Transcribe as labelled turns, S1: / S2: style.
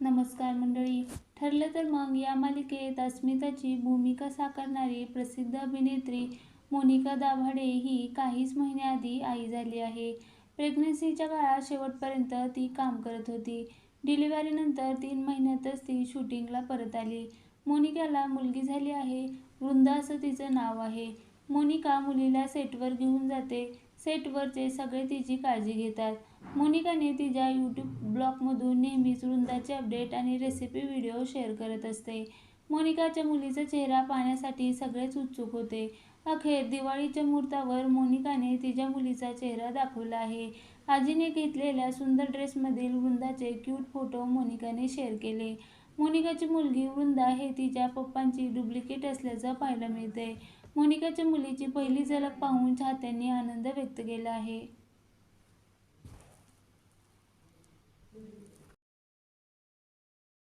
S1: नमस्कार मंडळी. ठरलं तर मग या मालिकेत अस्मिताची भूमिका साकारणारी प्रसिद्ध अभिनेत्री मोनिका दाभाडे ही काहीच महिन्याआधी आई झाली आहे. प्रेग्नन्सीच्या काळात शेवटपर्यंत ती काम करत होती. डिलिव्हरीनंतर तीन महिन्यातच ती शूटिंगला परत आली. मोनिकाला मुलगी झाली आहे. वृंदा असं तिचं नाव आहे. मोनिका मुलीला सेटवर घेऊन जाते. सेटवरचे सगळे तिची काळजी घेतात. मोनिकाने तिच्या यूट्यूब ब्लॉगमधून नेहमीच वृंदाचे अपडेट आणि रेसिपी व्हिडिओ शेअर करत असते. मोनिकाच्या मुलीचा चेहरा पाहण्यासाठी सगळेच उत्सुक होते. अखेर दिवाळीच्या मुहूर्तावर मोनिकाने तिच्या मुलीचा चेहरा दाखवला आहे. आजीने घेतलेल्या सुंदर ड्रेसमधील वृंदाचे क्यूट फोटो मोनिकाने शेअर केले. मोनिकाची मुलगी वृंदा हे तिच्या पप्पांची डुप्लिकेट असल्याचं पाहायला मिळते मोनिकाच्या मुलीची पहिली झलक पाहून चाहत्यांनी आनंद व्यक्त केला आहे.